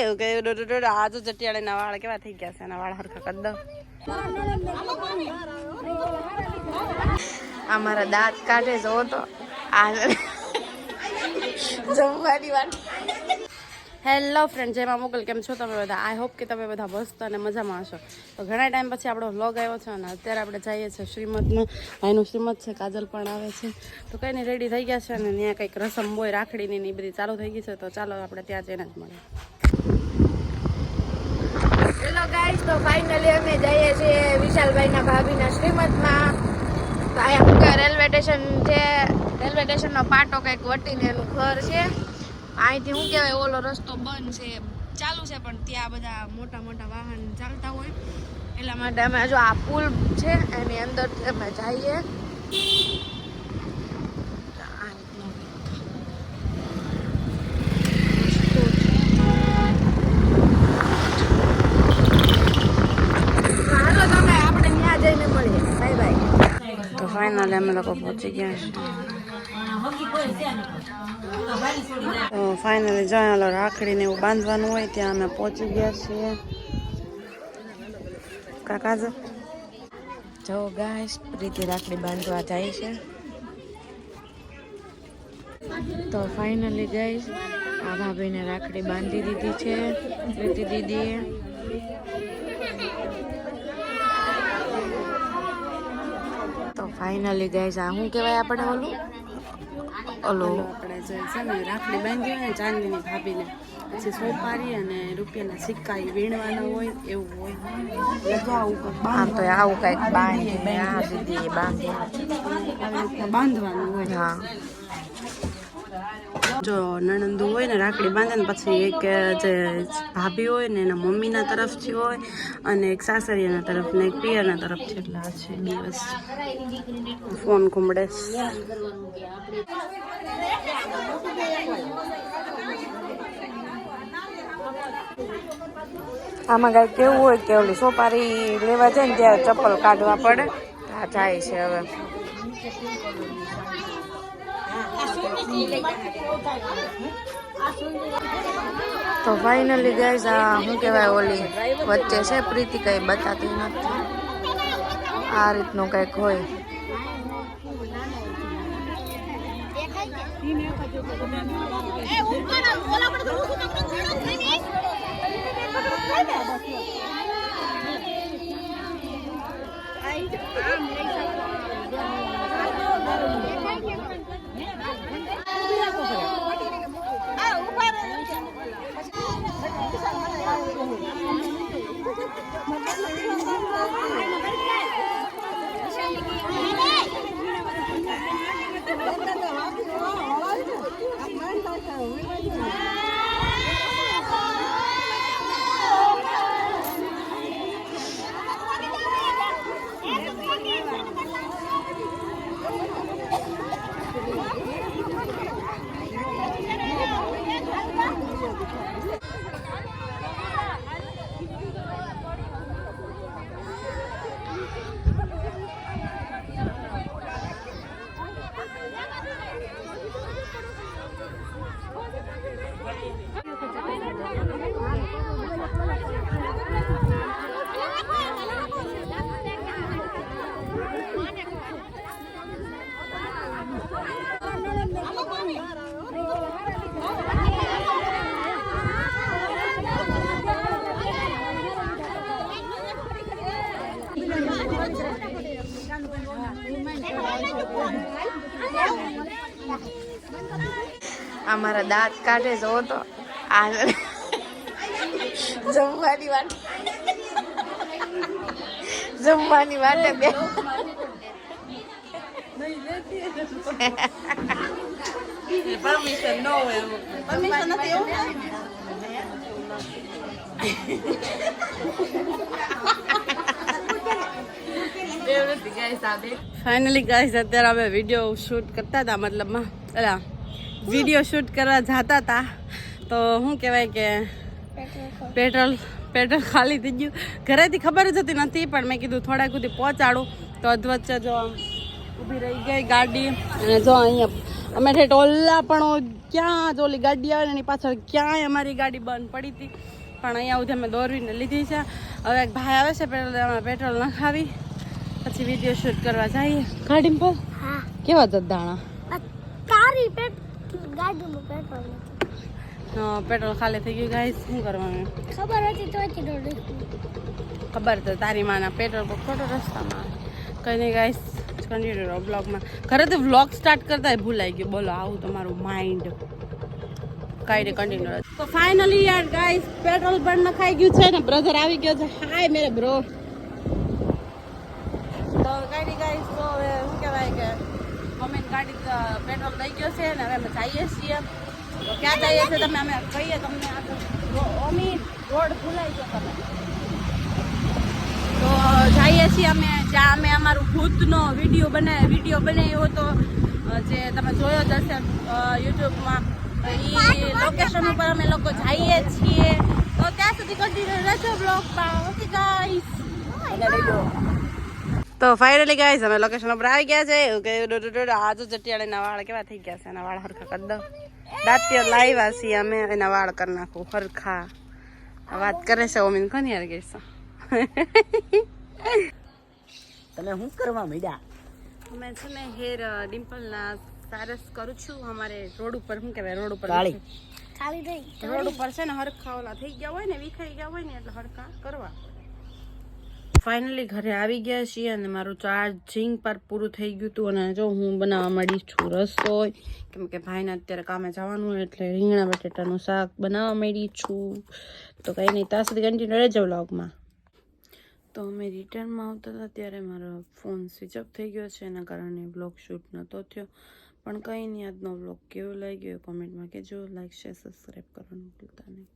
એવું કે ડો- ડો- ડો- આ જો જટિયાળીના વાળ કેવા થઈ ગયા છે એના વાળ હરખા કરી દઉં. આ મારા દાંત કાઢે જો તો. આ જમવાની વાત. હેલો ફ્રેન્ડ જેમાં મોકલ કેમ છો તમે બધા? આઈ હોપ કે તમે બધા મસ્ત અને મજામાં હશો. તો ઘણા ટાઈમ પછી આપણો વ્લોગ આવ્યો છે અને અત્યારે આપણે જઈએ છીએ શ્રીમદમાં ભાઈનું શ્રીમદ છે, કાજલ પણ આવે છે. તો કંઈ નહીં રેડી થઈ ગયા છે અને ત્યાં કંઈક રસમ હોય રાખડીની ને એ બધી ચાલુ થઈ ગઈ છે, તો ચાલો આપણે ત્યાં જઈને જ મળીએ. હેલો ગાઈસ તો ફાઇનલી અમે જઈએ છીએ વિશાલભાઈના ભાભીના શ્રીમદમાં તો અહીંયા રેલવે સ્ટેશન છે. રેલવે સ્ટેશનનો પાટો કંઈક વટીને એનું ઘર છે. અહીંથી શું કહેવાય, ઓલો રસ્તો બંધ છે ચાલુ છે, પણ ત્યાં બધા મોટા મોટા વાહન ચાલતા હોય. એટલા માટે અમે જો આ પુલ છે, એની અંદર અમે જઈએ આ રીતનો રસ્તો છે હાલો તમે આપણે ત્યાં જઈને મળીએ બાય બાય તો ફાઇનલી અમે લોકો પહોંચી ગયા છે તો ફાઇનલી જ્યાં ઓલો રાખડીને એવું બાંધવાનું હોય ત્યાં અમે પહોંચી ગયા છીએ કાકા જો ગાઈસ પ્રીતિ રાખડી બાંધવા જાય છે તો ફાઇનલી ગાઈસ આ ભાભીને રાખડી બાંધી દીધી છે પ્રીતિ દીદીએ તો ફાઇનલી ગાઈઝ આ શું કહેવાય આપણે ઓલું? ઓલો. આપણે જે છે ને રાખડી બાંધી હોય ને ચાંદીની ભાભીને પછી સોપારી અને રૂપિયાના સિક્કા એ વીણવાના હોય એવું હોય. આમ તો આવું કંઈક બાંધી બાંધવાનું હોય. હા. જો નણંદુ હોય ને રાખડી બાંધે ને પછી એક જે ભાભી હોય ને એના મમ્મીના તરફથી હોય અને એક સાસરિયાના તરફ ને એક પિયરના તરફથી એટલે આ છે દિવસ. ફોન ઘૂમડે. આમાં કાંઈ કેવું હોય કે ઓલી સોપારી લેવા જાય ને ત્યારે ચપ્પલ કાઢવા પડે. આ જાય છે હવે. તો ફાઇનલી ગાઈઝ આ શું કહેવાય, ઓલી વચ્ચે છે, પ્રીતિ કંઈ બતાતી નથી. આ રીતનું કંઈક હોય. આ મારા દાંત કાઢે જો તો. આ જમવાની વાટે જમવાની વાટે બે. પરમિશન ન હોય પરમિશન નથી એવું ફાઇનલી ગાઈસ અત્યારે અમે વીડિયો શૂટ કરતા હતા મતલબમાં અલા વીડિયો શૂટ કરવા જતા હતા તો શું કહેવાય કે પેટ્રોલ પેટ્રોલ ખાલી થઈ ગયું. ઘરેથી ખબર જ હતી નથી પણ મેં કીધું થોડાક સુધી પહોંચાડું. તો અધવચ્ચે જો ઊભી રહી ગઈ ગાડી. અને જો અહીંયા અમે ઠેઠ ઓલા પણ ક્યાં જો ઓલી ગાડી આવે એની પાછળ ક્યાંય અમારી ગાડી બંધ પડી હતી. પણ અહીંયા સુધી અમે દોરવીને લીધી છે. હવે એક ભાઈ આવે છે પેટ્રોલ પેટ્રોલ નખાવી પછી વીડિયો શૂટ કરવા જઈએ. ગાડી પર કેવા જ દાણા? તારી પેટ પેટ્રોલ ખાલી થઈ ગયું ગાય શું કરવાનું? ખબર હતી તો ખબર તો તારી માના પેટ્રોલ પર ખોટો રસ્તામાં. કંઈ નહીં ગાય કન્ટિન્યુ રહો બ્લોગમાં તો વ્લોગ સ્ટાર્ટ કરતા ભૂલાઈ ગયું. બોલો આવું તમારું માઇન્ડ કાંઈ નહીં કન્ટિન્યુ તો ફાઇનલી યાર ગાઈસ પેટ્રોલ પણ નખાઈ ગયું છે ને બ્રધર આવી ગયો છે. હાય મેરે બ્રો તો કાંઈ નહીં ગાઈસ તો હવે શું કહેવાય કે મમ્મીની ગાડી પેટ્રોલ લઈ ગયો છે ને હવે અમે જઈએ છીએ. તો ક્યાં જઈએ છીએ તમે અમે કહીએ તમને અમી રોડ ભૂલાઈ ગયો તમે. તો જઈએ છીએ અમે, જ્યાં અમે અમારું ભૂતનો વીડિયો બનાવ્યો વીડિયો બનાવ્યો હતો જે તમે જોયો જ હશે યુટ્યુબમાં. એ લોકેશન ઉપર અમે લોકો જઈએ છીએ. તો ત્યાં સુધી કન્ટિન્યુ રહેજો બ્લોગમાં ઓકે ગાઈસ તો ફાઇનલી ગાઈસ અમે લોકેશન ઉપર આવી ગયા છે. એવું કે ડો- જટિયાળે ડો- વાળ કેવા થઈ ગયા છે. એના વાળ હરખા કરી દો દાંતિયો લાવ્યા છીએ અમે. એના વાળ કરી નાખું હરખા. આ વાત કરે છે ઓમીન કોની યાર ગઈ તમે શું કરવા માંડ્યા અમે છે ને હેર ડિમ્પલના સારસ કરું છું. અમારે રોડ ઉપર શું કહેવાય રોડ ઉપર કાળી. થઈ રોડ ઉપર છે ને હરખા ઓલા થઈ ગયા હોય ને વિખાઈ ગયા હોય ને એટલે હરખા કરવા. ફાઇનલી ઘરે આવી ગયા છીએ અને મારું ચાર્જિંગ પર પૂરું થઈ ગયું હતું અને જો હું બનાવવા માંડી છું રસોઈ, કેમ કે ભાઈને અત્યારે કામે જવાનું એટલે રીંગણા બટેટાનું શાક બનાવવા માંડી છું. તો કંઈ નહીં ત્યાં સુધી કન્ટિન્યુ રહેજો વ્લોગમાં તો અમે રિટર્નમાં આવતા હતા ત્યારે મારો ફોન સ્વિચ ઓફ થઈ ગયો છે, એના કારણે બ્લોગ શૂટ નહોતો થયો. પણ કંઈ નહીં, આજનો બ્લોગ કેવો લાગ્યો કોમેન્ટમાં કહેજો. લાઈક શેર સબસ્ક્રાઈબ કરવાનું ભૂલતા નહીં.